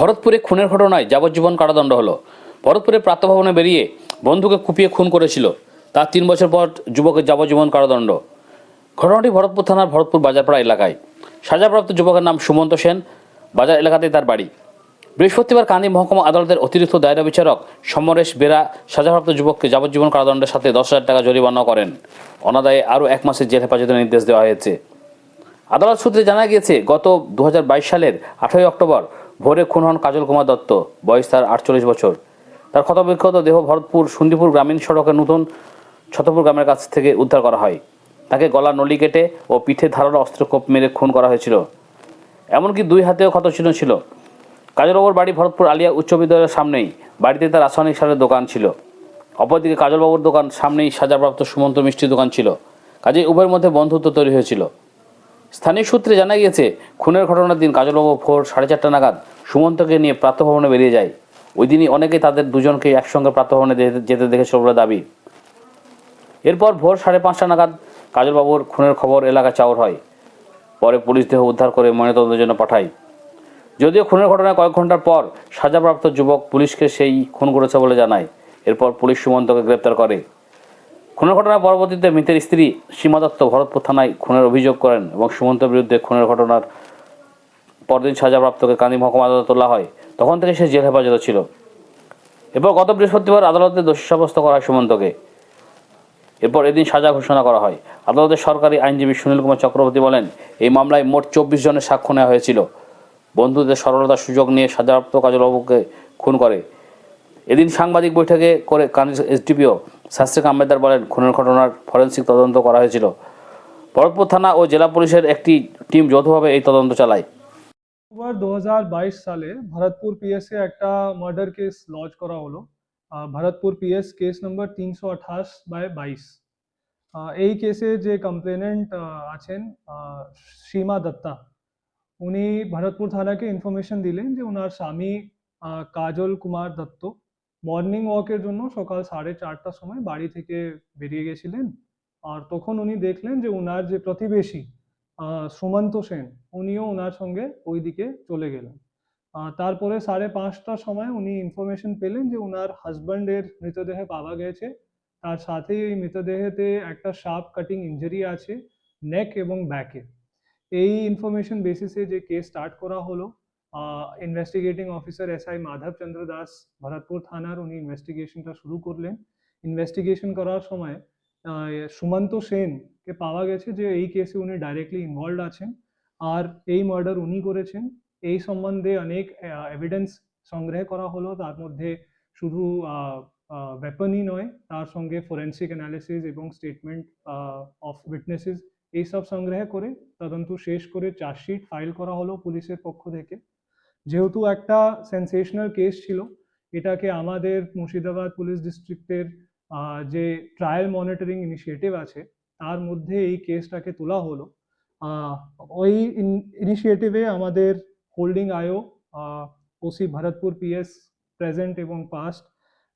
ভরতপুরে খুনের ঘটনায় যাবজ্জীবন কারাদণ্ড হলো। ভরতপুরে প্রাতভবনে বেরিয়ে বন্ধুকে কুপিয়ে খুন করেছিল। তার তিন বছর পর যুবকের যাবজ্জীবন কারাদণ্ড। ঘটনাটি ভরতপুর থানার ভরতপুর বাজারপাড়া এলাকায়। সাজাপ্রাপ্ত যুবকের নাম সুমন্ত সেন। বাজার এলাকাতেই তার বাড়ি। বৃহস্পতিবার কান্দি মহকুমা আদালতের অতিরিক্ত দায়রা বিচারক সমরেশ বেরা সাজাপ্রাপ্ত যুবককে যাবজ্জীবন কারাদণ্ডের সাথে দশ হাজার টাকা জরিমানা করেন। অনাদায়ে আরও এক মাসের জেল হেফাজতের নির্দেশ দেওয়া হয়েছে। আদালত সূত্রে জানা গিয়েছে, গত দু হাজার বাইশ সালের আঠারোই অক্টোবর ভোরে খুন হন কাজল কুমার দত্ত, বয়স তার আটচল্লিশ বছর। তার ক্ষতবিক্ষত দেহ ভরতপুর সুন্দিপুর গ্রামীণ সড়কের নতুন ছতপুর গ্রামের কাছ থেকে উদ্ধার করা হয়। তাকে গলা নলি কেটে ও পিঠে ধারালো অস্ত্রকোপ মেরে খুন করা হয়েছিল। এমনকি দুই হাতেও ক্ষত চিহ্ন ছিল। কাজলবাবুর বাড়ি ভরতপুর আলিয়া উচ্চ বিদ্যালয়ের সামনেই। বাড়িতে তার রাসায়নিক সারের দোকান ছিল। অপরদিকে কাজলবাবুর দোকান সামনেই সাজাপ্রাপ্ত সুমন্ত মিষ্টির দোকান ছিল। কাজে উভয়ের মধ্যে বন্ধুত্ব তৈরি হয়েছিল। স্থানীয় সূত্রে জানা গিয়েছে, খুনের ঘটনার দিন কাজলবাবু ভোর সাড়ে চারটা নাগাদ সুমন্তকে নিয়ে প্রাতঃভবনে বেরিয়ে যায়। ওই দিনই অনেকেই তাদের দুজনকে একসঙ্গে প্রাতঃভবনে যেতে- দেখেছিল বলে দাবি। এরপর ভোর সাড়ে পাঁচটা নাগাদ কাজলবাবুর খুনের খবর এলাকা চাউর হয়। পরে পুলিশ দেহ উদ্ধার করে ময়নাতদন্তের জন্য পাঠায়। যদিও খুনের ঘটনায় কয়েক ঘণ্টার পর সাজাপ্রাপ্ত যুবক পুলিশকে সেই খুন করেছে বলে জানায়। এরপর পুলিশ সুমন্তকে গ্রেপ্তার করে। খুনের ঘটনার পরবর্তীতে মৃতের স্ত্রী সীমা দত্ত ভরতপুর থানায় খুনের অভিযোগ করেন এবং সুমন্তের বিরুদ্ধে খুনের ঘটনার পরদিন সাজাপ্রাপ্তকে কান্দি মহকুমা আদালতে তোলা হয়, তখন থেকে সে জেল হেফাজতে ছিল। এরপর গত বৃহস্পতিবার আদালতে দোষী সাব্যস্ত করা হয় সুমন্তকে। এরপর এদিন সাজা ঘোষণা করা হয়। আদালতের সরকারি আইনজীবী সুনীল কুমার চক্রবর্তী বলেন, এই মামলায় মোট চব্বিশ জনের সাক্ষ্য নেওয়া হয়েছিল। বন্ধুদের সরলতার সুযোগ নিয়ে সাজাপ্রাপ্ত কাজলবাবুকে খুন করে। এদিন সাংবাদিক বৈঠকে করে কানিজ এসডিপিও শাস্ত্রিক আম্বেদর বলেন, খুনের ঘটনার ফরেন্সিক তদন্ত করা হয়েছিল। ভরতপুর থানা ও জেলা পুলিশের একটি টিম যৌথভাবে এই তদন্ত চালায়। অক্টোবর দু হাজার বাইশ সালে ভরতপুর পিএসে একটা মার্ডার কেস লঞ্চ করা হলো। ভরতপুর পিএস কেস নম্বর তিনশো আঠাশ বাই বাইশ। এই কেসে যে কমপ্লেনেন্ট আছেন সীমা দত্তা, উনি ভরতপুর থানাকে ইনফরমেশন দিলেন যে ওনার স্বামী কাজল কুমার দত্ত মর্নিং ওয়াকের জন্য সকাল সাড়ে চারটার সময় বাড়ি থেকে বেরিয়ে গেছিলেন। আর তখন উনি দেখলেন যে ওনার যে প্রতিবেশী সুমন্ত সেন, উনিও ওনার সঙ্গে ওই দিকে চলে গেলেন। তারপরে সাড়ে পাঁচটার সময় উনি ইনফরমেশন পেলেন যে ওনার হাজব্যান্ডের মৃতদেহে পাওয়া গেছে। তার সাথে এই মৃতদেহেতে একটা শার্প কাটিং ইঞ্জুরি আছে নেক এবং ব্যাকে এই ইনফরমেশন বেসিসে যে কেস স্টার্ট করা হলো investigating officer S I Madhab Chandra Das, Bharatpur থানার উনি ইনভেস্টিগেশনটা শুরু করলেন। ইনভেস্টিগেশন করার সময় সুমন্ত সেনকে পাওয়া গেছে যে এই কেসে উনি ডাইরেক্টলি ইনভলভ আছেন। আর এই মার্ডার উনি করেছেন। এই সম্বন্ধে অনেক এভিডেন্স সংগ্রহ করা হলো। তার মধ্যে শুধু ওয়েপনই নয়, তার সঙ্গে ফরেন্সিক অ্যানালিসিস এবং স্টেটমেন্ট অফ উইটনেসেস এইসব সংগ্রহ করে, তদন্ত শেষ করে চার্জশিট ফাইল করা হলো পুলিশের পক্ষ থেকে। যেহেতু একটা সেন্সেশনাল কেস ছিল, এটাকে আমাদের মুর্শিদাবাদ পুলিশ ডিস্ট্রিক্টের যে ট্রায়াল মনিটরিং ইনিশিয়েটিভ আছে তার মধ্যে এই কেসটাকে তোলা হলো। ওই ইনিশিয়েটিভে আমাদের হোল্ডিং আয়ো ওসি ভরতপুর পিএস প্রেজেন্ট এবং past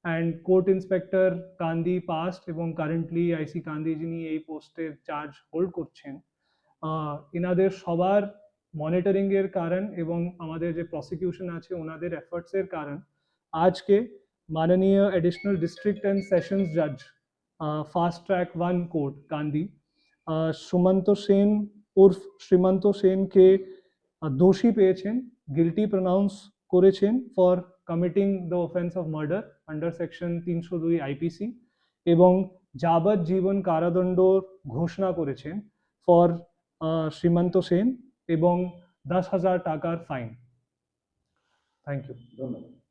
and court inspector Kandi past এবং কারেন্টলি আইসি কান্দি যিনি এই পোস্টের চার্জ হোল্ড করছেন। এনাদের সবার মনিটরিং এর কারণ এবং আমাদের যে প্রসিকিউশন আছে ওনাদের এফর্টস এর কারণ। আজকে মাননীয় এডিশনাল ডিস্ট্রিক্ট অ্যান্ড সেশনস জাজ fast track one court Kandi Sumanta Sen উর্ফ Srimanta সেনকে দোষী পেয়েছেন গিলটি প্রনাউন্স করেছেন for committing the offence of murder under section তিনশো দুই আইপিসি এবং যাবজ্জীবন কারাদণ্ড ঘোষণা করেছেন ফর শ্রীমন্ত সেন এবং দশ হাজার টাকার ফাইন থ্যাংক ইউ ধন্যবাদ।